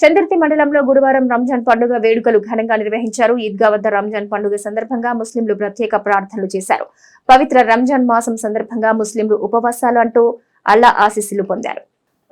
చంద్రతి మండలంలో గురువారం రంజాన్ పండుగ వేడుకలు ఘనంగా నిర్వహించారు. ఈద్గా వద్ద రంజాన్ పండుగ సందర్భంగా ముస్లింలు ప్రత్యేక ప్రార్థనలు చేశారు. పవిత్ర రంజాన్ మాసం సందర్భంగా ముస్లింలు ఉపవాసాలు అంటూ అల్లా ఆశీస్సులు పొందారు.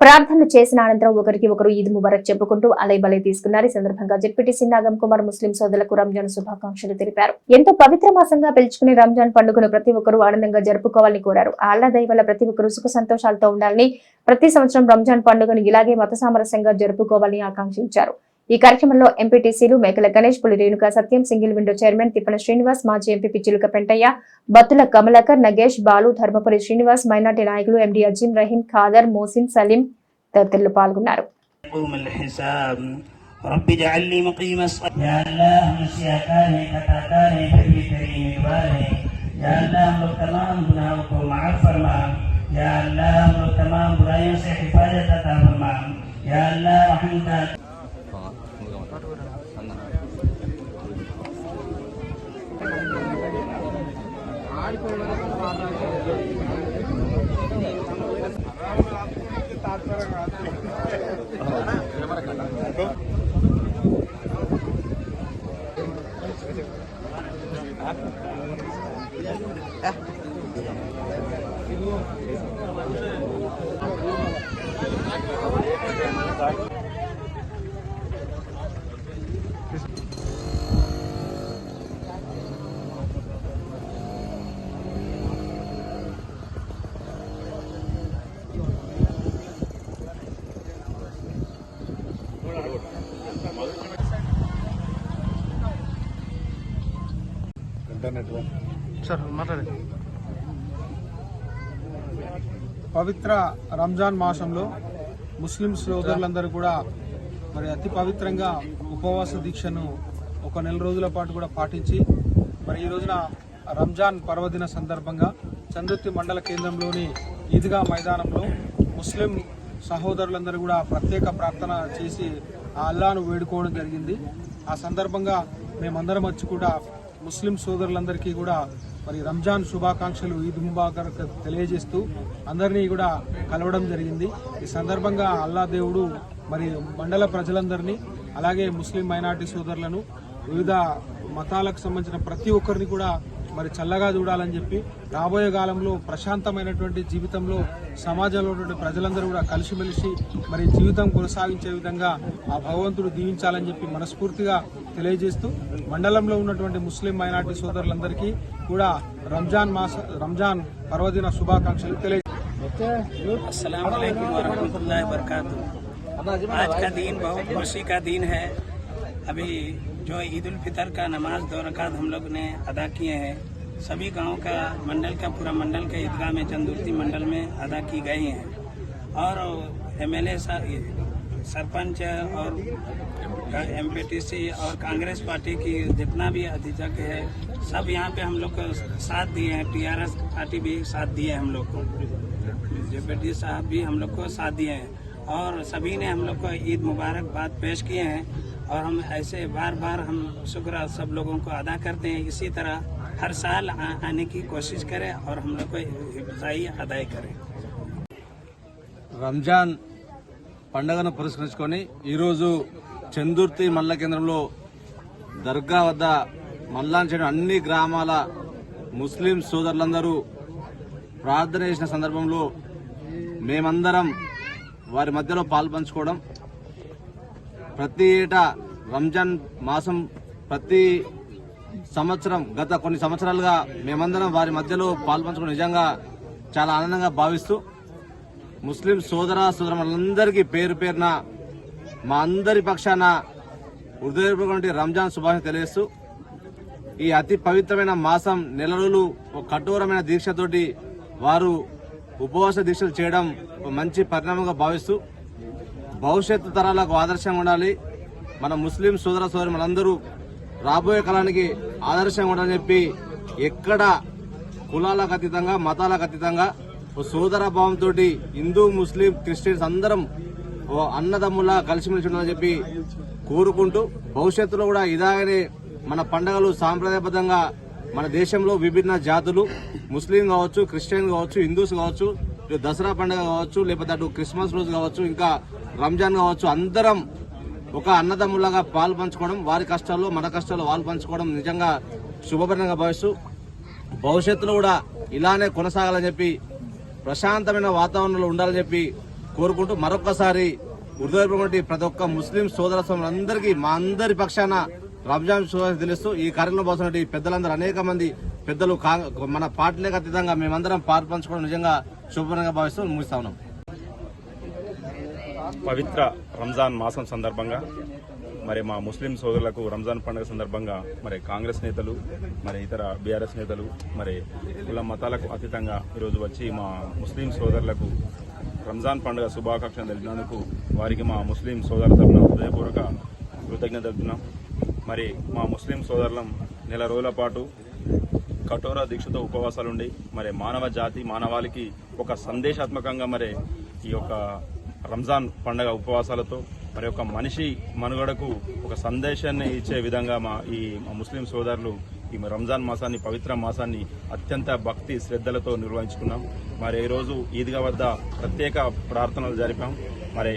ప్రార్థన చేసిన అనంతరం ఒకరికి ఒకరు ఈద్ ముబారక్ చెప్పుకుంటూ అలై బలై తీసుకున్నారు. ఈ సందర్భంగా జడ్పీటీసీ నాగం కుమార్ ముస్లిం సోదరులకు రంజాన్ శుభాకాంక్షలు తెలిపారు. ఎంతో పవిత్ర మాసంగా పిలుచుకునే రంజాన్ పండుగను ప్రతి ఒక్కరూ ఆనందంగా జరుపుకోవాలని కోరారు. ఆళ్ళ అల్లా వల్ల ప్రతి ఒక్కరూ సుఖ సంతోషాలతో ఉండాలని ప్రతి సంవత్సరం రంజాన్ పండుగను ఇలాగే మత సామరస్యంగా జరుపుకోవాలని ఆకాంక్షించారు. ఈ కార్యక్రమంలో ఎంపీటీసీలు Mekala Ganesh Puli Renuka Satyam single window chairman Tippana Srinivas మాజీ ఎంపీ చిలుక పెంటయ్య బత్తుల కమలాకర్ నగేష్ బాలు ధర్మపురి శ్రీనివాస్ మైనార్టీ నాయకులు ఎండి అజీం రహీం ఖాదర్ మోసిన్ సలీం తదితరులు పాల్గొన్నారు يقوم الحساب رب اجعلني مقيم الصلاة يا الله مشيئتاني कटातानी बड़ी तेरी वाले या अल्लाह हम लोग तमाम गुनाहों को माफ फरमा या अल्लाह हम लोग तमाम बुराइयों से हिफाजत अता फरमा या अल्लाह रहम का సార్ మాట్లాడండి. పవిత్ర రంజాన్ మాసంలో ముస్లిం సోదరులందరూ కూడా మరి అతి పవిత్రంగా ఉపవాస దీక్షను ఒక నెల రోజుల పాటు కూడా పాటించి మరి ఈ రోజున రంజాన్ పర్వదిన సందర్భంగా చంద్రుతి మండల కేంద్రంలోని ఈద్గా మైదానంలో ముస్లిం సహోదరులందరూ కూడా ప్రత్యేక ప్రార్థన చేసి ఆ అల్లాను వేడుకోవడం జరిగింది. ఆ సందర్భంగా మేమందరం వచ్చి కూడా ముస్లిం సోదరులందరికీ కూడా మరి రంజాన్ శుభాకాంక్షలు ఈద్ ముబారక్ తెలియజేస్తూ అందరినీ కూడా కలవడం జరిగింది. ఈ సందర్భంగా అల్లా దేవుడు మరి మండల ప్రజలందరినీ అలాగే ముస్లిం మైనార్టీ సోదరులను వివిధ మతాలకు సంబంధించిన ప్రతి ఒక్కరిని కూడా మరి చల్లగా చూడాలని చెప్పి రాబోయే కాలంలో ప్రశాంతమైనటువంటి జీవితంలో సమాజంలో ఉన్నటువంటి ప్రజలందరూ కూడా కలిసిమెలిసి మరి జీవితం కొనసాగించే విధంగా ఆ భగవంతుడు దీవించాలని చెప్పి మనస్ఫూర్తిగా తెలియజేస్తూ మండలంలో ఉన్నటువంటి ముస్లిం మైనార్టీ సోదరులందరికీ కూడా రంజాన్ మాస రంజాన్ పర్వదిన శుభాకాంక్షలు తెలియ अस्सलाम वालेकुम वरहमतुल्लाहि वबरकातुहू आज का दिन बहुत खुशी का दिन है अभी जो ईद उल फितर का नमाज़ दो रकात हम लोग ने अदा किए हैं, सभी गाँव का मंडल का, पूरा मंडल का ईदगाह में, चंदुर्ती मंडल में अदा की गई हैं। और एम एमएलए सरपंच और एमपीटीसी और कांग्रेस पार्टी की जितना भी अधीक्षक है, सब यहाँ पे हम लोग को साथ दिए हैं टीआरएस पार्टी भी साथ दिए हैं हम लोग को। जेपीटी साहब भी हम लोग को साथ दिए हैं। और सभी ने हम लोग को ईद मुबारकबाद पेश किए हैं। और हम ऐसे बार बार हम शुक्र सब लोगों को अदा करते हैं इसी तरह हर साल आ, आने की कोशिश करें और हम लोग को हिफाई अदाई करें రంజాన్ పండగను పురస్కరించుకొని ఈరోజు చందుర్తి మండల కేంద్రంలో దర్గా వద్ద మల్లాన్ చేయడం అన్ని గ్రామాల ముస్లిం సోదరులందరూ ప్రార్థన చేసిన సందర్భంలో మేమందరం వారి మధ్యలో పాల్పంచుకోవడం ప్రతి ఏటా రంజాన్ మాసం ప్రతి సంవత్సరం గత కొన్ని సంవత్సరాలుగా మేమందరం వారి మధ్యలో పాల్పంచుకుని నిజంగా చాలా ఆనందంగా భావిస్తూ ముస్లిం సోదర సోదరులందరికీ పేరు పేరున మా అందరి పక్షాన హృదయపూర్వకమైన రంజాన్ శుభాషణ తెలియస్తూ ఈ అతి పవిత్రమైన మాసం నెల రోజులు ఒక కఠోరమైన దీక్షతోటి వారు ఉపవాస దీక్షలు చేయడం ఒక మంచి పరిణామంగా భావిస్తూ భవిష్యత్తు తరాలకు ఆదర్శంగా ఉండాలి. మన ముస్లిం సోదర సోదరి మనందరూ రాబోయే కాలానికి ఆదర్శంగా ఉండాలని చెప్పి ఎక్కడ కులాలకు అతీతంగా మతాలకు అతీతంగా ఓ సోదర భావంతో హిందూ ముస్లిం క్రిస్టియన్స్ అందరం ఓ అన్నదమ్ములా కలిసిమెలిసి ఉండాలని చెప్పి కోరుకుంటూ భవిష్యత్తులో కూడా ఇలాగనే మన పండగలు సాంప్రదాయబద్ధంగా మన దేశంలో విభిన్న జాతులు ముస్లిం కావచ్చు క్రిస్టియన్ కావచ్చు హిందూస్ కావచ్చు దసరా పండుగ కావచ్చు లేకపోతే అటు క్రిస్మస్ రోజు కావచ్చు ఇంకా రంజాన్ కావచ్చు అందరం ఒక అన్నదమ్ములాగా పాలు పంచుకోవడం వారి కష్టాల్లో మన కష్టాల్లో వాళ్ళు పంచుకోవడం నిజంగా శుభపరంగా భావిస్తూ భవిష్యత్తులో కూడా ఇలానే కొనసాగాలని చెప్పి ప్రశాంతమైన వాతావరణంలో ఉండాలని చెప్పి కోరుకుంటూ మరొకసారి హృదయపూర్వక ప్రతి ఒక్క ముస్లిం సోదర సోదరులందరికీ మా అందరి పక్షాన రంజాన్ శుభాకాంక్షలు తెలుస్తూ ఈ కార్యంలో పాల్గొన్న పెద్దలందరూ అనేక మంది పెద్దలు మన పార్టీలకు అతీతంగా మేమందరం పాలు పంచుకోవడం నిజంగా శుభ్రంగా భావిస్తూ ముగిస్తా ఉన్నాం. పవిత్ర రంజాన్ మాసం సందర్భంగా మరి మా ముస్లిం సోదరులకు రంజాన్ పండుగ సందర్భంగా మరి కాంగ్రెస్ నేతలు మరి ఇతర బీఆర్ఎస్ నేతలు మరి కుల మతాలకు అతీతంగా ఈరోజు వచ్చి మా ముస్లిం సోదరులకు రంజాన్ పండుగ శుభాకాంక్షలు తెలిపినందుకు వారికి మా ముస్లిం సోదరుల తరఫున హృదయపూర్వక కృతజ్ఞత తెలుపుతున్నాం. మరి మా ముస్లిం సోదరులం నెల రోజుల పాటు కఠోర దీక్షతో ఉపవాసాలుండి మరి మానవ జాతి మానవాళికి ఒక సందేశాత్మకంగా మరి ఈ యొక్క రంజాన్ పండగ ఉపవాసాలతో మరి ఒక మనిషి మనుగడకు ఒక సందేశాన్ని ఇచ్చే విధంగా మా ఈ ముస్లిం సోదరులు ఈ రంజాన్ మాసాన్ని పవిత్ర మాసాన్ని అత్యంత భక్తి శ్రద్ధలతో నిర్వహించుకున్నాం. మరి ఈరోజు ఈద్గా వద్ద ప్రత్యేక ప్రార్థనలు జరిపాం. మరి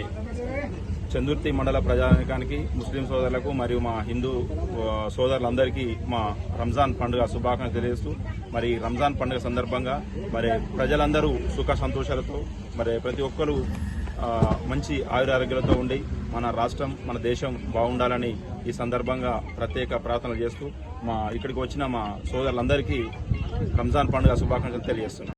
చందుర్తి మండల ప్రజానికానికి ముస్లిం సోదరులకు మరియు మా హిందూ సోదరులందరికీ మా రంజాన్ పండుగ శుభాకాంక్షలు తెలియజేస్తూ మరి రంజాన్ పండుగ సందర్భంగా మరి ప్రజలందరూ సుఖ సంతోషాలతో మరి ప్రతి ఒక్కరూ మంచి ఆయురారోగ్యాలతో ఉండి మన రాష్ట్రం మన దేశం బాగుండాలని ఈ సందర్భంగా ప్రత్యేక ప్రార్థనలు చేస్తూ మా ఇక్కడికి వచ్చిన మా సోదరులందరికీ రంజాన్ పండుగ శుభాకాంక్షలు తెలియజేస్తున్నాం.